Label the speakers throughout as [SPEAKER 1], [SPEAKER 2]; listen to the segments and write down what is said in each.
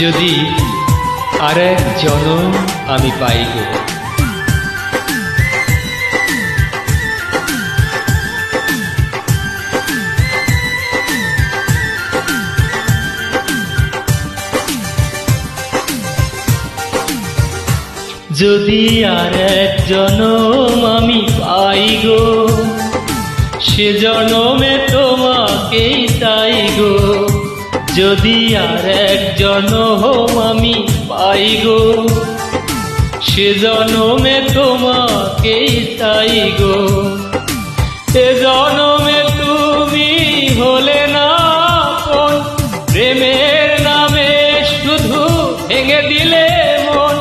[SPEAKER 1] যদি আর এক জনম আমি পাই গো। যদি আর এক জনম আমি পাই গো, সে জনমে তোমাকেই চাই গো। যদি আর এক জনম আমি পাই গো, সে জনমে তোমাকেই চাই গো। এ জনমে তুমি হলে না প্রেমের নামে শুধু ভেঙে দিলে মন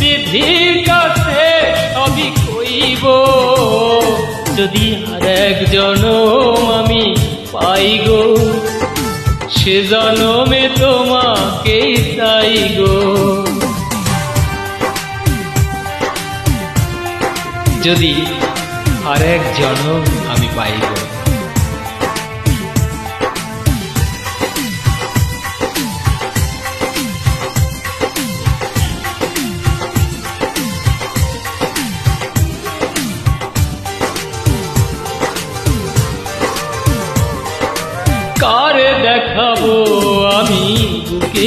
[SPEAKER 1] বিধির কাছে সবই কইব। যদি আর এক জনম আমি পাই গো সে জনমে তোমাকেই তাই গো। যদি আর এক জনম আমি পাই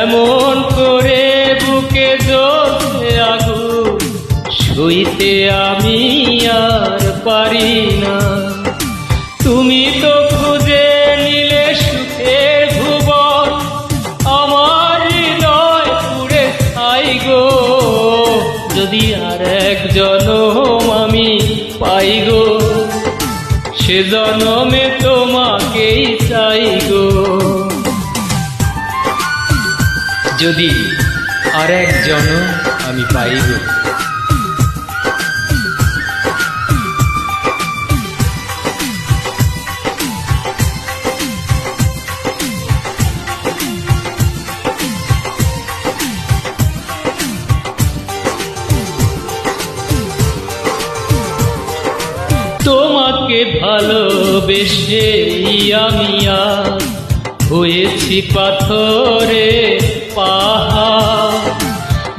[SPEAKER 1] এমন করে বুকে জ্বলছে আগুন সইতে আমি আর পারি না। তুমি তো খুঁজে নিলে সুখের ভুবন, আমার হৃদয় পুরে ছাই গো। যদি আর এক জনম আমি পাই গো, সে জনমে তোমাকেই চাই গো। যদি আর এক জনম আমি পাইব। তোমাকে ভালোবেসে আমি হয়েছি পাথরে।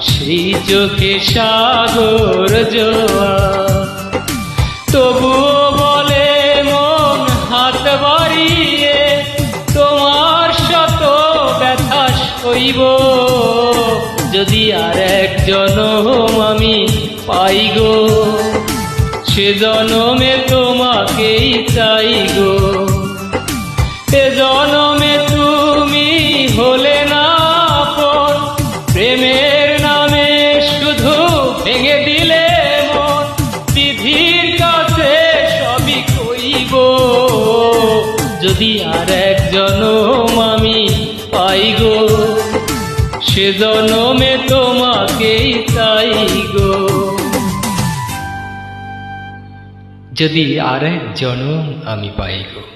[SPEAKER 1] সেই চোখে সাগর জোয়ার। তবুও বলে মন হাত বাড়িয়ে, তোমার শত ব্যথা সইব। যদি আর এক আমি পাই গো, সে জনমে তোমাকেই চাই গো। এ জনমে তুমি যদি আর এক জনম আমি পাই গো, সে জনমে তোমাকেই চাই গো। যদি আর এক জনম আমি পাই গো